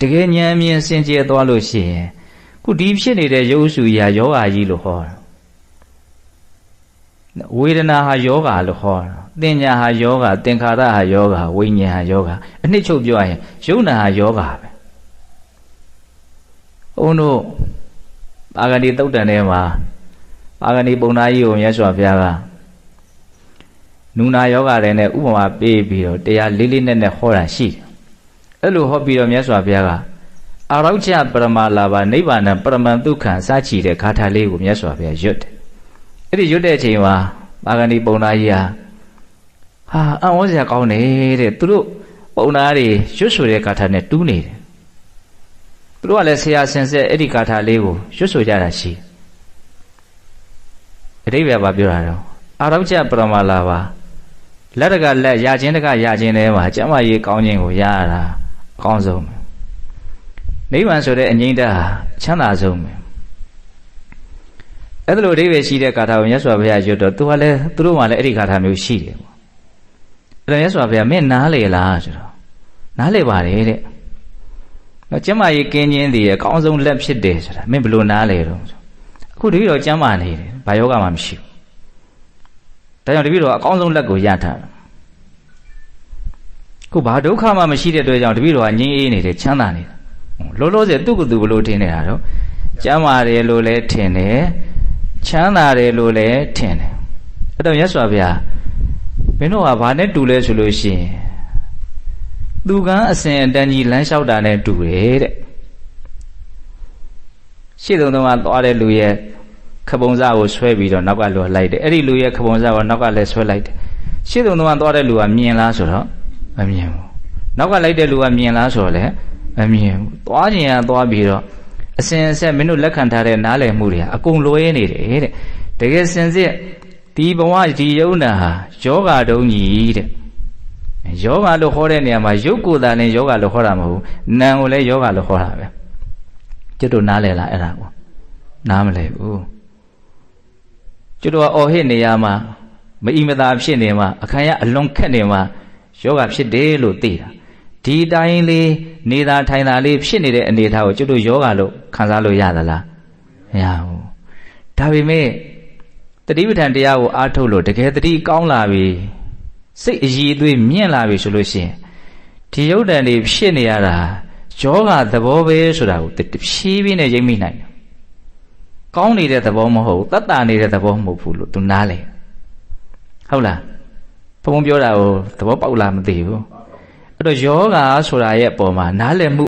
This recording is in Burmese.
တကယ်ဉာဏ်မြင်စင်ကြယ်သွားလို့ရှိရင်ခုဒီဖြစ်နေတဲ့ရုပ်စုရာယောဂါကြီးလို့ဟောတာဝေဒနာဟာယောဂါလို့ဟောတာတင်ညာဟာယောဂါသင်္ခါရဟာယောဂါဝိညာဉ်ဟာယောဂါအနှစ်ချုပ်ပြောရရင်ယုံနာဟာယောဂါပဲဘုန်းတို့ပါဂဏီတုတ်တန်ထဲမှာပါဂဏီပုံနာကြီးကိုမြတ်စွာဘုရားကနူနာယောဂတွေနဲ့ဥပမာပေးပြီးတော့တရားလေးလေးနက်နက်ဟောတာရှိတယ် အဲ့လိုဟောပြီးတော့မြတ်စွာဘုရားကအာရောချပရမလာဘနိဗ္ဗာန်ပရမန်ဒုက္ခံစချီတဲ့ခါထာလေးကိုမြတ်စွာဘုရားရွတ်တယ်အဲ့ဒီရွတ်တဲ့အချိန်မှာပါဂဏီပုံနာကြီးဟာဟာအံ့ဩစရာကောင်းတယ်တဲ့သူတို့ပုံနာတွေရွတ်ဆိုတဲ့ဂါထာနဲ့တူးနေတယ်သူတို့ကလည်းဆရာစင်ဆက်အဲ့ဒီဂါထာလေးကိုရွတ်ဆိုကြတာရှိအတိပ္ပယ်ပါပြောတာတော့အာရောချပရမလာဘလက်တကလက်ရခြင်းတကရခြင်းထဲမှာကျမကြီးကောင်းခြင်းကိုရရတာ အကောင်းဆုံးပဲနိဗ္ဗာန်ဆိုတဲ့အငြိမ့်တဟာချမ်းသာဆုံးပဲအဲ့ဒါလိုအဓိပ္ပာယ်ရှိတဲ့ဂါထာကိုမြတ်စွာဘုရားရွတ်တော့သူကလည်းသူတို့မှလည်းအဲ့ဒီဂါထာမျိုးရှိတယ်ပေါ့အဲ့ဒါမြတ်စွာဘုရားမင်းနားလေလားဆိုတော့နားလေပါတယ်တဲ့နော်ကျမကြီးကင်းခြင်းတည်းအကောင်းဆုံးလက်ဖြစ်တယ်ဆိုတာမင်းဘယ်လိုနားလေတော့အခုတပည့်တော်ကျမ်းမာနေတယ်ဘာယောဂမှမရှိဘူးဒါကြောင့်တပည့်တော်အကောင်းဆုံးလက်ကိုရထားတယ် ခုဘာဒုက္ခမှမရှိတဲ့အတွက်ကြောင့်တပည့်တော်ကငြင်းအေးနေတယ်ချမ်းသာနေတယ်လောလောဆယ်သူ့ကိုယ်သူဘလို့ထင်နေတာတော့ကျမ်းမာတယ်လို့လည်းထင်တယ်ချမ်းသာတယ်လို့လည်းထင်တယ်အဲ့တော့မြတ်စွာဘုရားမင်းတို့ကဘာနဲ့တူလဲဆိုလို့ရှိရင်သူကန်းအစဉ်အတန်းကြီးလမ်းလျှောက်တာနဲ့တူတယ်တဲ့ရှေ့တုန်းကသွားတဲ့လူရဲ့ခပုံစားကိုဆွဲပြီးတော့နောက်ကလွှလိုက်တယ်အဲ့ဒီလူရဲ့ခပုံစားကိုနောက်ကလည်းဆွဲလိုက်တယ်ရှေ့တုန်းကသွားတဲ့လူကမြင်လားဆိုတော့ မမြင်ဘူးနောက်ကလိုက်တဲ့လူကမြင်လားဆိုတော့လည်းမမြင်ဘူးသွားခြင်းကသွားပြီးတော့အစဉ်အဆက်မင်းတို့လက်ခံထားတဲ့နားလည်မှုတွေအကုန်လွဲနေတယ်တဲ့တကယ်စင်စစ်ဒီဘဝဒီယုံနာဟာယောဂတုံးကြီးတဲ့ယောဂလို့ခေါ်တဲ့နေရာမှာရုပ်ကိုယ်သာနဲ့ယောဂလို့ခေါ်တာမဟုတ်ဘူးနာမ်ကိုလည်းယောဂလို့ခေါ်တာပဲကျွတ်တို့နားလည်လားအဲ့ဒါကိုနားမလည်ဘူးကျွတ်တို့ကအော်ဟစ်နေရမှာမအီမသာဖြစ်နေမှာအခါရအလွန်ခက်နေမှာ ယောဂဖြစ်တယ်လို့သိတာဒီတိုင်းလေးနေတာထိုင်တာလေးဖြစ်နေတဲ့အနေအထားကိုကျွတ်တို့ယောဂလို့ခံစားလို့ရသလားမရဘူးဒါပေမဲ့တတိပဋ္ဌာန်တရားကိုအားထုတ်လို့တကယ်တတိကောင်းလာပြီစိတ်အည်အသွေးမြင့်လာပြီဆိုလို့ရှိရင်ဒီယုတ်တန်တွေဖြစ်နေရတာယောဂသဘောပဲဆိုတာကိုတဖြည်းဖြည်းနဲ့ရိပ်မိနိုင်တယ်ကောင်းနေတဲ့သဘောမဟုတ်တတ်တာနေတဲ့သဘောမဟုတ်ဘူးလို့သူနားလေဟုတ်လား ဘုံပြောတာကိုသဘောပေါက်လားမသိဘူးအဲ့တော့ယောဂါဆိုတာရဲ့အပေါ်မှာနားလည်မှု